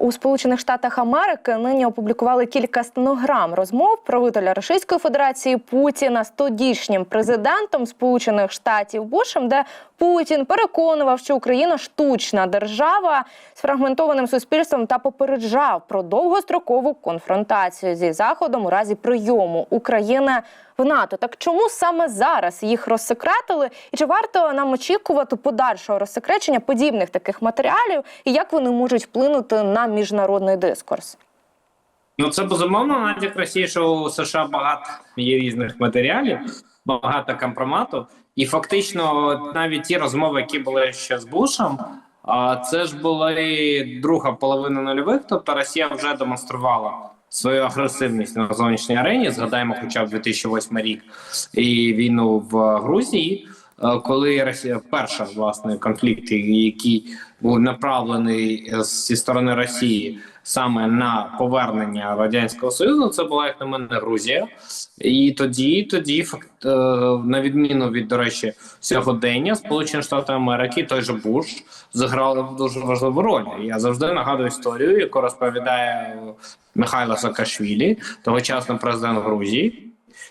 У Сполучених Штатах Америки нині опублікували кілька стенограм розмов правителя Російської Федерації Путіна з тодішнім президентом Сполучених Штатів Бушем, де Путін переконував, що Україна штучна держава з фрагментованим суспільством та попереджав про довгострокову конфронтацію зі заходом у разі прийому України в НАТО. Так чому саме зараз їх розсекретили? І чи варто нам очікувати подальшого розсекречення подібних таких матеріалів, і як вони можуть вплинути на міжнародний дискурс? Ну це безумовно натяк Росії, що у США багато є різних матеріалів, багато компромату, і фактично навіть ті розмови, які були ще з Бушем, а це ж були друга половина нульових. Тобто Росія вже демонструвала свою агресивність на зовнішній арені. Згадаємо, хоча б 2008 рік і війну в Грузії. Е, Коли Росія перша власне конфлікт, який був направлений зі сторони Росії саме на повернення радянського союзу, це була як на мене Грузія, і тоді, тоді факт е, на відміну від до речі, сьогодення Сполучені Штати Америки, той же Буш зіграли дуже важливу роль. Я завжди нагадую історію, яку розповідає Михайло Саакашвілі, тогочасний президент Грузії.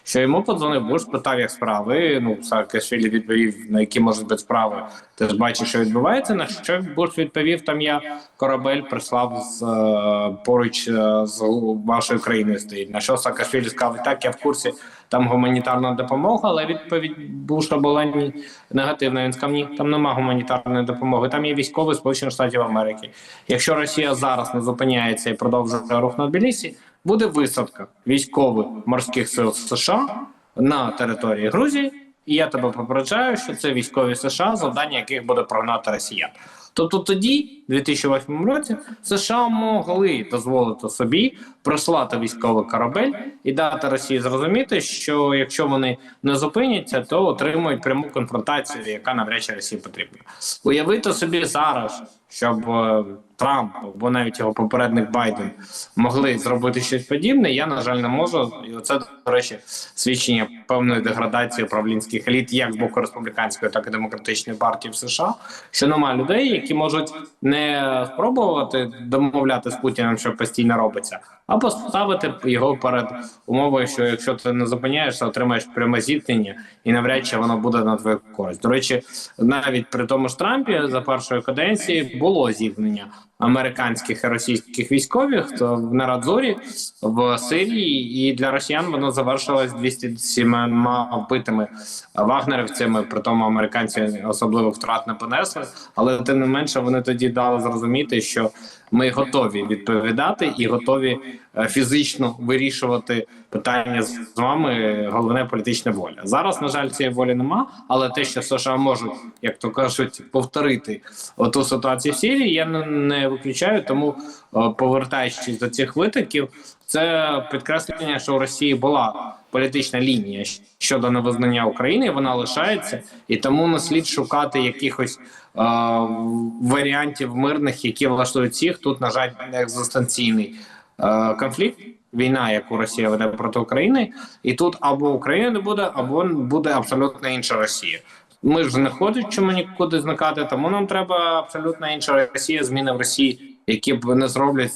Що йому подзвонив Буш, питав, як справи. Ну Саакашвілі відповів, на які можуть бути справи. Ти ж бачиш, що відбувається. На що Буш відповів: там я корабель прислав з е, поруч е, з вашою країною стоїть. На що Саакашвілі сказав, так я в курсі. Там гуманітарна допомога, але відповідь Буша була ні негативна. Він сказав, ні, там нема гуманітарної допомоги. Там є військові Сполучених Штатів Америки. Якщо Росія зараз не зупиняється і продовжує рух на Тбілісі, буде висадка військових морських сил США на території Грузії. І я тебе попереджаю, що це військові США, завдання яких буде прогнати росіян. Тобто тоді, в 2008 році, США могли дозволити собі прислати військовий корабель і дати Росії зрозуміти, що якщо вони не зупиняться, то отримують пряму конфронтацію, яка навряд чи Росії потрібна. Уявити собі зараз, щоб е, Трамп або навіть його попередник Байден могли зробити щось подібне. Я на жаль не можу. І оце до речі свідчення певної деградації управлінських еліт, як з боку республіканської, так і демократичної партії в США. Що немає людей, які можуть не спробувати домовляти з Путіним, що постійно робиться, а поставити його перед умовою, що якщо ти не зупиняєшся, отримаєш пряме зіткнення, і навряд чи воно буде на твою користь. До речі, навіть при тому ж Трампі за першої каденції було зіткнення американських і російських військових то в Нарадзорі в Сирії, і для росіян воно завершилось 207 вбитими вагнерівцями. При тому американці особливо втрат не понесли, але тим не менше вони тоді дали зрозуміти, що ми готові відповідати і готові е, фізично вирішувати питання з вами. Головне політична воля. Зараз на жаль, цієї волі нема. Але те, що США можуть, як то кажуть, повторити оту ситуацію в Сирії, я не, не виключаю. Тому е, повертаючись до цих витоків, це підкреслення, що у Росії була політична лінія щодо невизнання України. Вона лишається, і тому не слід шукати якихось е, варіантів мирних, які влаштують всіх. Тут на жаль екзистенційний е, конфлікт. Війна, яку Росія веде проти України, і тут або Україна не буде, або буде абсолютно інша Росія. Ми ж не хочемо нікуди зникати, тому нам треба абсолютно інша Росія, зміни в Росії, які б не зроблять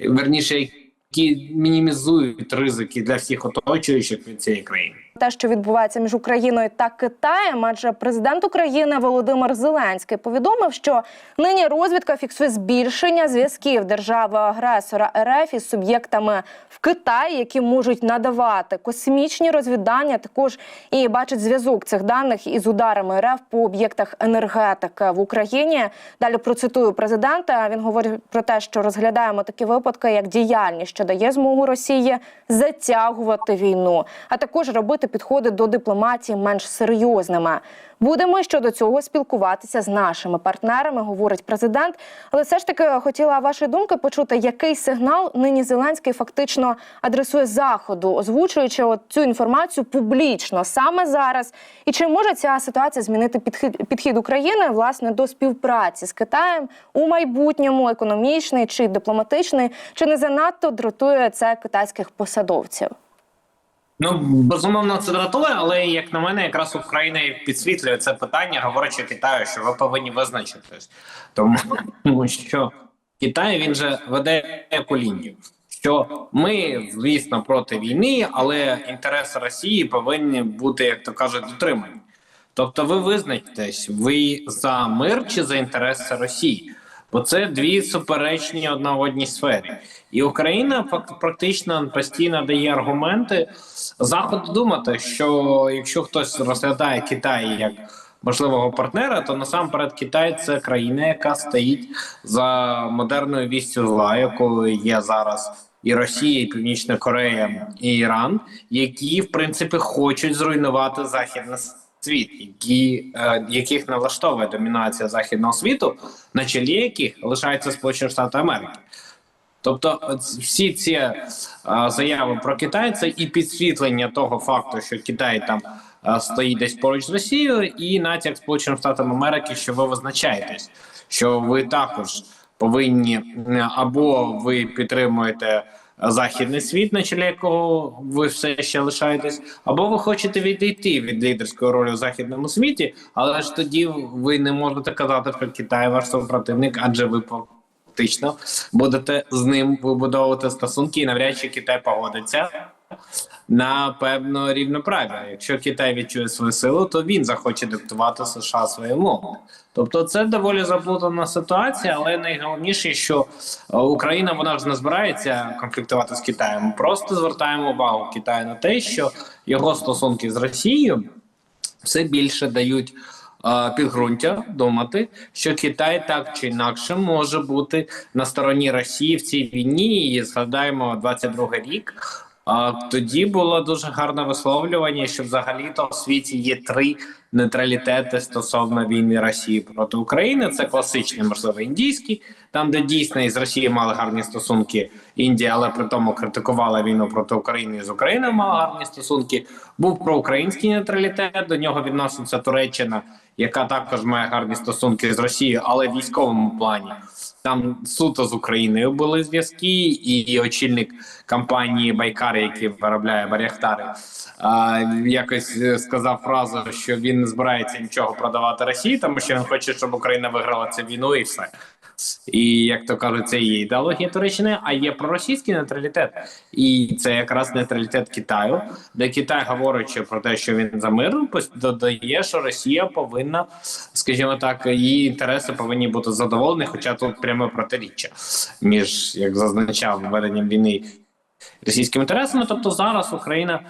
верніше, які мінімізують ризики для всіх оточуючих від цієї країни. Те, що відбувається між Україною та Китаєм, адже президент України Володимир Зеленський повідомив, що нині розвідка фіксує збільшення зв'язків держави-агресора РФ із суб'єктами в Китаї, які можуть надавати космічні розвідання. Також і бачить зв'язок цих даних із ударами РФ по об'єктах енергетики в Україні. Далі процитую президента. Він говорить про те, що розглядаємо такі випадки, як діяльність, що дає змогу Росії затягувати війну, а також робити підходи до дипломатії менш серйозними. Будемо щодо цього спілкуватися з нашими партнерами, говорить президент. Але все ж таки хотіла вашої думки почути, який сигнал нині Зеленський фактично адресує заходу, озвучуючи от цю інформацію публічно саме зараз. І чи може ця ситуація змінити підхід, підхід України власне до співпраці з Китаєм у майбутньому, економічний чи дипломатичний, чи не занадто дратує це китайських посадовців? Ну безумовно, це дратує, але як на мене, якраз Україна підсвітлює це питання, говорячи Китаю, що ви повинні визначитись, тому що Китай він же веде яку лінію. Що ми, звісно, проти війни, але інтереси Росії повинні бути, як то кажуть, дотримані. Тобто, ви визначтесь, ви за мир чи за інтереси Росії, бо це дві суперечні одна одній сфері, і Україна практично постійно дає аргументи заходу думати, що якщо хтось розглядає Китай як можливого партнера, то насамперед Китай це країна, яка стоїть за модерною вістю зла, якою є зараз. І Росія, і Північна Корея, і Іран, які в принципі хочуть зруйнувати західний світ, які, е, яких не влаштовує домінація західного світу, на чолі яких лишаються Сполучені Штати Америки. Тобто, всі ці е, заяви про Китай це і підсвітлення того факту, що Китай там е, стоїть десь поруч з Росією, і натяк Сполученим Штатам Америки, що ви визначаєтесь, що ви також повинні або ви підтримуєте західний світ, на чолі якого ви все ще лишаєтесь, або ви хочете відійти від лідерської ролі в західному світі, але ж тоді ви не можете казати, що Китай ваш супротивник, адже ви фактично будете з ним вибудовувати стосунки, і навряд чи Китай погодиться на певну рівноправ'я. Якщо Китай відчує свою силу, то він захоче диктувати США свої умови. Тобто, це доволі заплутана ситуація, але найголовніше, що е, Україна вона ж не збирається конфліктувати з Китаєм. Просто звертаємо увагу Китаю на те, що його стосунки з Росією все більше дають е, підґрунтя думати, що Китай так чи інакше може бути на стороні Росії в цій війні. І згадаємо 22 рік. А тоді було дуже гарне висловлювання, що взагалі-то в світі є три нейтралітети стосовно війни Росії проти України. Це класичний, можливо, індійський, там, де дійсно із Росією мали гарні стосунки Індія, але при тому критикувала війну проти України і з Україною мала гарні стосунки. Був проукраїнський нейтралітет. До нього відноситься Туреччина, яка також має гарні стосунки з Росією, але в військовому плані. Там суто з Україною були зв'язки, і очільник компанії Байкар, який виробляє Баряхтари, якось сказав фразу, що він не збирається нічого продавати Росії, тому що він хоче, щоб Україна виграла цю війну, і все. І як то кажуть, це є ідеологія Туреччини, а є проросійський нейтралітет, і це якраз нейтралітет Китаю, де Китай, говорячи про те, що він за мир, додає, що Росія повинна, скажімо так, її інтереси повинні бути задоволені, хоча тут пряме протиріччя між як зазначав веденням війни російськими інтересами. Тобто зараз Україна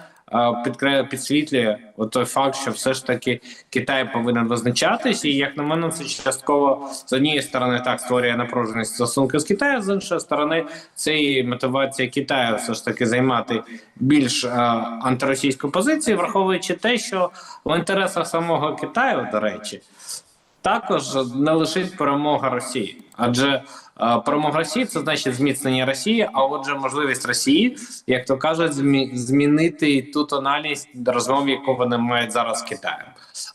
підсвітлює от той факт, що все ж таки Китай повинен визначатись, і як на мене, це частково з однієї сторони так створює напруженість стосунки з Китаєм, з іншої сторони, це і мотивація Китаю все ж таки займати більш антиросійську позицію, враховуючи те, що в інтересах самого Китаю, до речі, також не лишить перемога Росії, адже е, перемога Росії це значить зміцнення Росії. А отже, можливість Росії, як то кажуть, змі- змінити ту тональність розмов, яку вони мають зараз з Китаєм.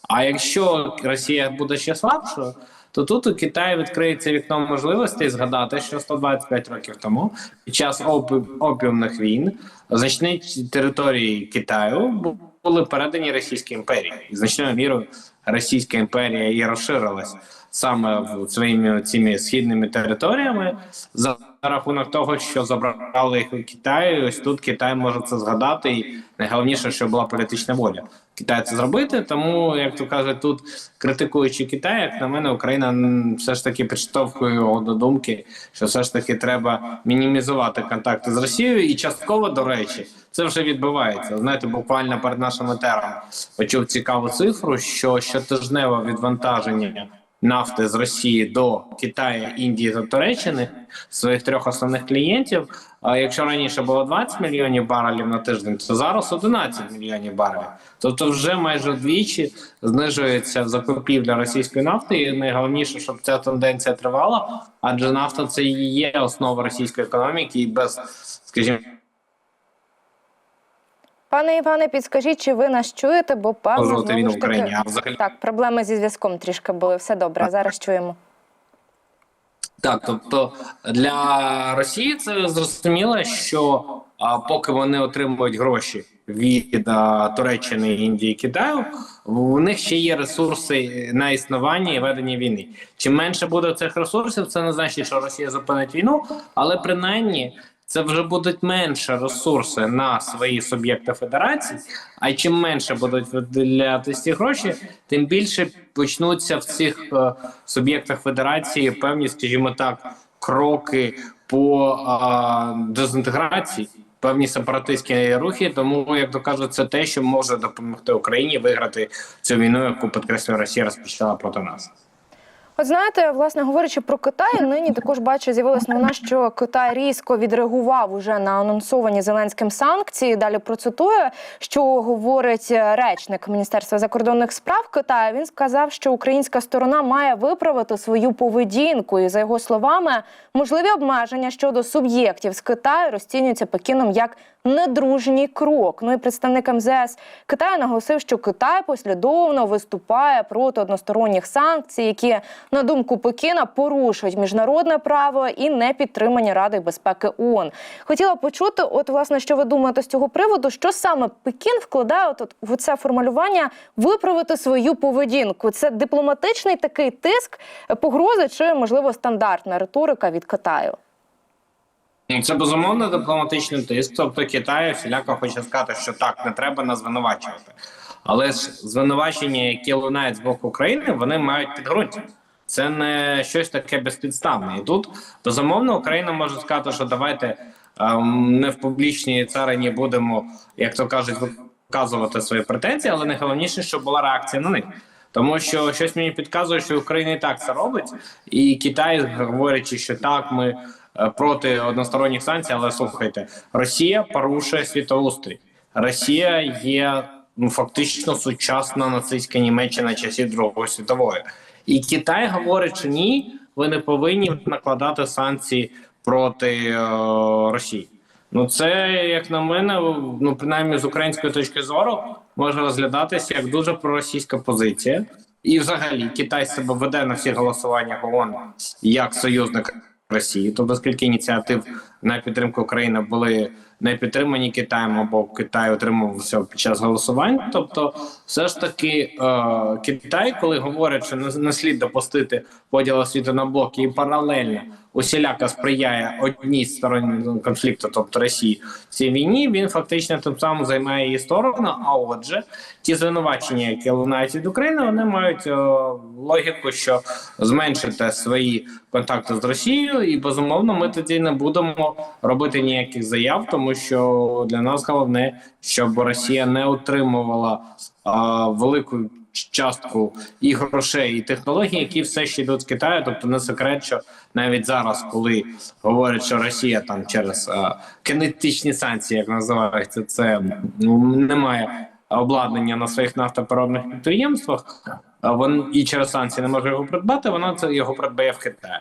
А якщо Росія буде ще слабшою, то тут у Китаї відкриється вікно можливостей згадати, що 125 років тому, під час опі- опіумних війн, значні території Китаю були передані Російській імперії, значною мірою Російська імперія і розширилась саме в своїми цими східними територіями рахунок того, що забрали їх у Китаю. Ось тут Китай може це згадати, і найголовніше, що була політична воля Китаю це зробити. Тому, як то кажуть, тут критикуючи Китай, як на мене, Україна все ж таки підштовхує його до думки, що все ж таки треба мінімізувати контакти з Росією, і частково до речі, це вже відбувається. Знаєте, буквально перед нашим етером почув цікаву цифру, що щотижневе відвантаження нафти з Росії до Китаю, Індії та Туреччини своїх трьох основних клієнтів. Якщо раніше було 20 мільйонів барелів на тиждень, то зараз 11 мільйонів барелів. Тобто, вже майже вдвічі знижується закупівля російської нафти. І найголовніше, щоб ця тенденція тривала, адже нафта це і є основа російської економіки, і без, скажімо, Пане Іване, підскажіть, чи ви нас чуєте? Бо війну знову ж таки... Україні. А взагалі Так, проблеми зі зв'язком трішки були. Все добре. Зараз чуємо. Так, тобто для Росії це зрозуміло, що а, поки вони отримують гроші від а, Туреччини, Індії, Китаю, у них ще є ресурси на існування і ведення війни. Чим менше буде цих ресурсів, це не значить, що Росія зупинить війну, але принаймні. Це вже будуть менше ресурси на свої суб'єкти федерації. А чим менше будуть виділятися ці гроші, тим більше почнуться в цих е, суб'єктах федерації певні, скажімо так, кроки по е, дезінтеграції, певні сепаратистські рухи. Тому, як то кажуть, це те, що може допомогти Україні виграти цю війну, яку підкреслює Росія розпочала проти нас. От знаєте, власне говорячи про Китай, нині також бачу, з'явилася новина, що Китай різко відреагував уже на анонсовані Зеленським санкції. Далі процитую, що говорить речник Міністерства закордонних справ Китаю. Він сказав, що українська сторона має виправити свою поведінку. І за його словами, можливі обмеження щодо суб'єктів з Китаю розцінюються Пекіном як недружній крок. Ну і представник МЗС Китаю наголосив, що Китай послідовно виступає проти односторонніх санкцій, які на думку Пекіна порушують міжнародне право і не підтримані Радою безпеки ООН. Хотіла почути, от власне, що ви думаєте з цього приводу, що саме Пекін вкладає от в це формулювання виправити свою поведінку? Це дипломатичний такий тиск, погрози чи можливо стандартна риторика від Китаю? Ну, Це безумовно дипломатичний тиск. Тобто Китай всіляко хоче сказати, що так не треба нас звинувачувати. Але ж звинувачення, які лунають з боку України, вони мають підґрунтя. Це не щось таке безпідставне. І тут безумовно Україна може сказати, що давайте ем, не в публічній царині будемо, як то кажуть, виказувати свої претензії, але найголовніше, щоб була реакція на них. Тому що щось мені підказує, що Україна і так це робить, і Китай, говорячи, що так, ми е, проти односторонніх санкцій, але слухайте, Росія порушує світоустрій. Росія є ну фактично сучасна нацистська Німеччина часів Другої світової, і Китай говорить, що ні, ви не повинні накладати санкції проти о, Росії. Ну, це як на мене, ну принаймні з української точки зору може розглядатися як дуже проросійська позиція. І, взагалі, Китай себе веде на всі голосування ООН як союзник Росії. Тобто, скільки ініціатив на підтримку України були не підтримані Китаєм або Китай отримувався під час голосувань. Тобто, все ж таки, е, Китай, коли говорить, що не, слід допустити поділу світу на блоки і паралельно усіляко сприяє одній з сторон конфлікту, тобто Росії, цій війні, він фактично тим самим займає її сторону. А отже, ті звинувачення, які лунають від України, вони мають е, логіку, що зменшити свої контакти з Росією, і безумовно, ми тоді не будемо робити ніяких заяв, тому що для нас головне, щоб Росія не отримувала а, велику частку і грошей, і технологій, які все ще йдуть з Китаю. Тобто не секрет, що навіть зараз, коли говорять, що Росія там через а, кинетичні санкції, як називається, це ну, немає обладнання на своїх нафтопереробних підприємствах, а вон і через санкції не може його придбати. Вона це його придбає в Китаї.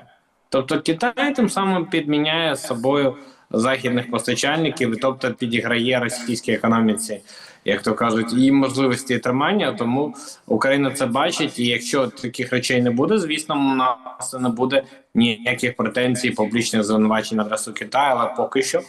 Тобто Китай тим самим підміняє собою західних постачальників, тобто підіграє російській економіці, як то кажуть, і можливості тримання. Тому Україна це бачить. І якщо таких речей не буде, звісно, у нас не буде ніяких претензій, публічних звинувачень на адресу Китаю, але поки що.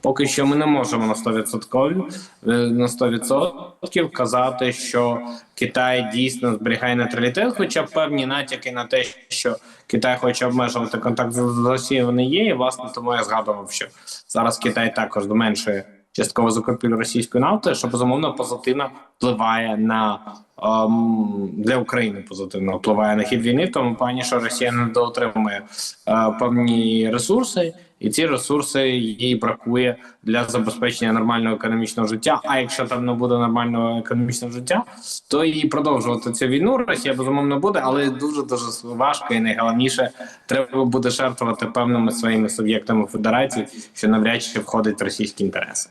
Поки що ми не можемо на 100% е, на 100% казати, що Китай дійсно зберігає нейтралітет, хоча певні натяки на те, що Китай хоче обмежувати контакт з Росією, вони є. І власне тому я згадував, що зараз Китай також зменшує частково закупівлю російської нафти, що безумовно позитивно впливає на ем, для України позитивно впливає на хід війни, в тому плані, що Росія не доотримує е, певні ресурси, і ці ресурси їй бракує для забезпечення нормального економічного життя. А якщо там не буде нормального економічного життя, то і продовжувати цю війну Росія безумовно буде, але дуже дуже важко і найголовніше треба буде жертвувати певними своїми суб'єктами федерації, що навряд чи входить в російські інтереси.